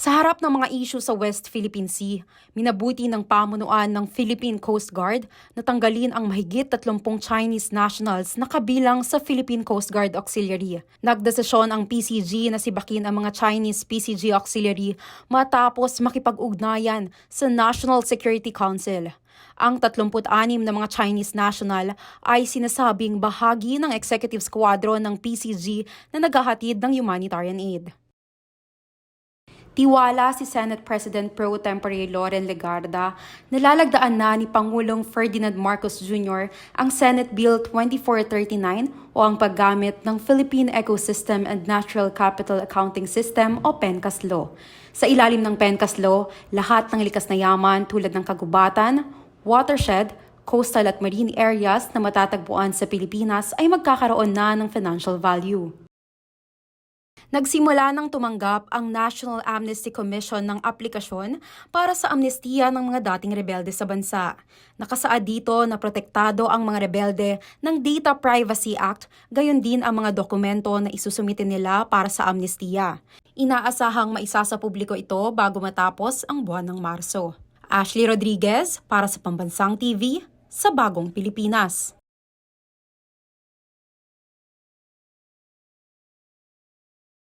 Sa harap ng mga issue sa West Philippine Sea, minabuti ng pamunuan ng Philippine Coast Guard na tanggalin ang mahigit 30 Chinese nationals na kabilang sa Philippine Coast Guard Auxiliary. Nagdesisyon ang PCG na sibakin ang mga Chinese PCG Auxiliary matapos makipag-ugnayan sa National Security Council. Ang 36 na mga Chinese national ay sinasabing bahagi ng executive squadron ng PCG na naghahatid ng humanitarian aid. Tiwala si Senate President Pro Tempore Loren Legarda na lalagdaan na ni Pangulong Ferdinand Marcos Jr. ang Senate Bill 2439 o ang paggamit ng Philippine Ecosystem and Natural Capital Accounting System o PENCAS Law. Sa ilalim ng PENCAS Law, lahat ng likas na yaman tulad ng kagubatan, watershed, coastal at marine areas na matatagpuan sa Pilipinas ay magkakaroon na ng financial value. Nagsimula nang tumanggap ang National Amnesty Commission ng aplikasyon para sa amnestiya ng mga dating rebelde sa bansa. Nakasaad dito na protektado ang mga rebelde ng Data Privacy Act, gayon din ang mga dokumento na isusumitin nila para sa amnestiya. Inaasahang maisa sa publiko ito bago matapos ang buwan ng Marso. Ashley Rodriguez para sa Pambansang TV sa Bagong Pilipinas.